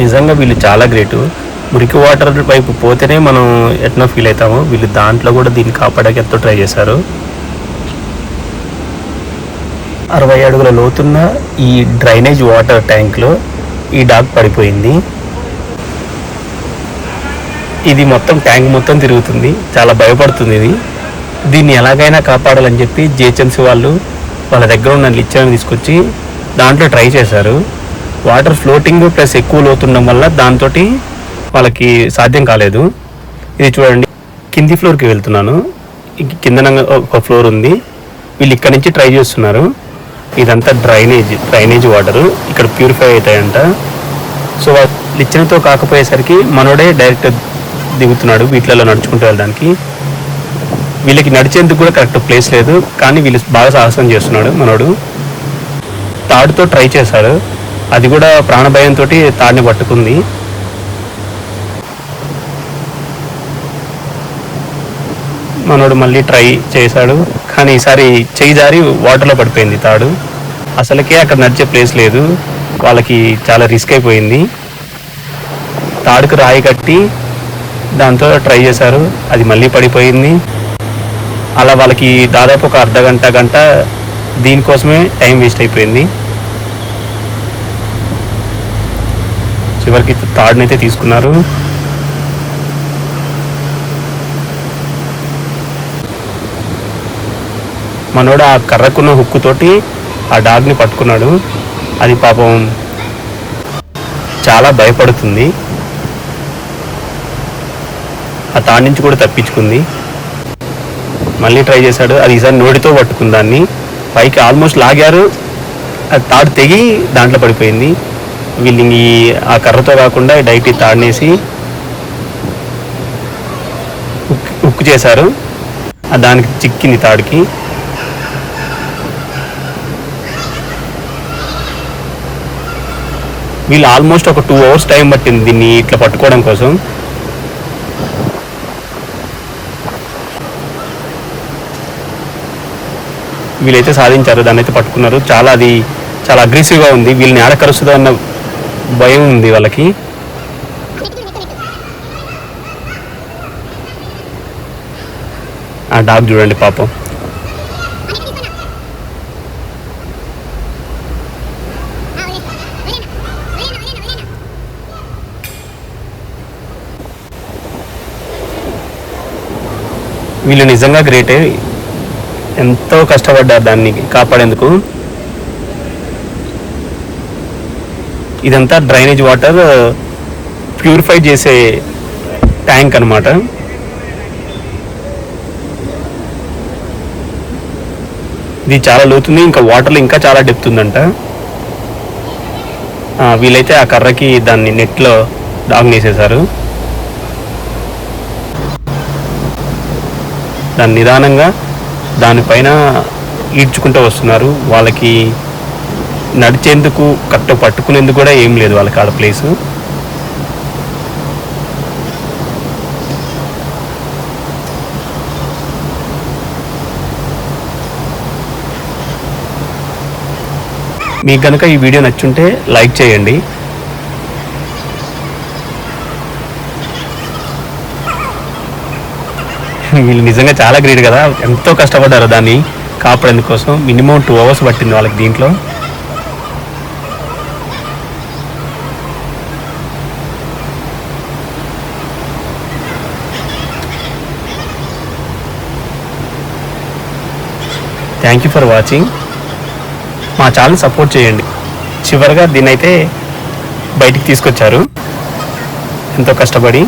నిజంగా వీళ్ళు చాలా గ్రేటు. మురికి వాటర్ వైపు పోతేనే మనం ఎట్నో ఫీల్ అవుతాము వీళ్ళు దాంట్లో కూడా దీన్ని కాపాడడానికి ఎంతో ట్రై చేశారు. అరవై అడుగుల లోతున్న ఈ డ్రైనేజ్ వాటర్ ట్యాంక్లో ఈ డాగ్ పడిపోయింది. ఇది మొత్తం ట్యాంక్ మొత్తం తిరుగుతుంది. చాలా భయపడుతుంది ఇది. దీన్ని ఎలాగైనా కాపాడాలని చెప్పి జిహెచ్ఎంసీ వాళ్ళు వాళ్ళ దగ్గర ఉన్న లిచ్చర్ని తీసుకొచ్చి దాంట్లో ట్రై చేశారు. వాటర్ ఫ్లోటింగ్ ప్లస్ ఎక్కువ లోతుండడం వల్ల దాంతో వాళ్ళకి సాధ్యం కాలేదు. ఇది చూడండి కింది ఫ్లోర్కి వెళ్తున్నాను. కింద ఒక ఫ్లోర్ ఉంది. వీళ్ళు ఇక్కడ నుంచి ట్రై చేస్తున్నారు. ఇదంతా డ్రైనేజ్ డ్రైనేజ్ వాటర్ ఇక్కడ ప్యూరిఫై అవుతాయంట. సో లిచ్చనతో కాకపోయేసరికి మనోడే డైరెక్ట్ దిగుతున్నాడు వీటిలలో నడుచుకుంటూ వెళ్ళడానికి. వీళ్ళకి నడిచేందుకు కూడా కరెక్ట్ ప్లేస్ లేదు. కానీ వీళ్ళు బాగా సాహసం చేస్తున్నాడు మనోడు. తాడుతో ట్రై చేశాడు. అది కూడా ప్రాణభయంతో తాడిని పట్టుకుంది. మనోడు మళ్ళీ ట్రై చేశాడు కానీ ఈసారి చేయి జారి వాటర్లో పడిపోయింది తాడు. అసలుకే అక్కడ నడిచే ప్లేస్ లేదు వాళ్ళకి చాలా రిస్క్ అయిపోయింది. తాడుకు రాయి కట్టి దాంతో ట్రై చేశారు అది మళ్ళీ పడిపోయింది. అలా వాళ్ళకి దాదాపు ఒక అర్ధ గంట గంట దీనికోసమే టైం వేస్ట్ అయిపోయింది. చివరికి తాడునైతే తీసుకున్నారు. మనోడు ఆ కర్రకున్న హుక్కుతోటి ఆ డాగ్ని పట్టుకున్నాడు. అది పాపం చాలా భయపడుతుంది. ఆ తాడి నుంచి కూడా తప్పించుకుంది. మళ్ళీ ట్రై చేశాడు. అది ఈసారి నోటితో పట్టుకుంది దాన్ని. పైకి ఆల్మోస్ట్ లాగారు. అది తాడు తెగి దాంట్లో పడిపోయింది. వీళ్ళు ఈ ఆ కర్రతో కాకుండా డైట్ ఈ తాడినేసి ఉక్కు చేశారు. దానికి చిక్కింది తాడికి. వీళ్ళు ఆల్మోస్ట్ ఒక టూ అవర్స్ టైం పట్టింది దీన్ని ఇట్లా పట్టుకోవడం కోసం. వీళ్ళైతే సాధించారు దాన్ని అయితే పట్టుకున్నారు. చాలా అది చాలా అగ్రెసివ్గా ఉంది. వీళ్ళని ఆడ కరుస్తుందన్న భయం ఉంది వాళ్ళకి. ఆ డాగ్ చూడండి పాపం. వీళ్ళు నిజంగా గ్రేటే ఎంతో కష్టపడ్డారు దాన్ని కాపాడేందుకు. ఇదంతా డ్రైనేజ్ వాటర్ ప్యూరిఫై చేసే ట్యాంక్ అనమాట ఇది చాలా లోతుంది ఇంకా వాటర్లో ఇంకా చాలా డెప్త్ ఉందంట. వీలైతే ఆ కర్రకి దాన్ని నెట్లో డాగ్నేసేశారు దాన్ని నిదానంగా దానిపైన ఈడ్చుకుంటూ వస్తున్నారు. వాళ్ళకి నడిచేందుకు కట్ట పట్టుకునేందుకు కూడా ఏం లేదు వాళ్ళకి ఆడ ప్లేసు మీకు కనుక ఈ వీడియో నచ్చుంటే లైక్ చేయండి. వీళ్ళు నిజంగా చాలా గ్రేట్ కదా. ఎంతో కష్టపడ్డారు దాన్ని కాపాడేందుకోసం. మినిమం టూ అవర్స్ పట్టింది వాళ్ళకి దీంట్లో. థ్యాంక్ యూ ఫర్ వాచింగ్ మా ఛానల్ సపోర్ట్ చేయండి. చివరిగా దీన్నైతే బయటికి తీసుకొచ్చారు. ఎంతో కష్టపడి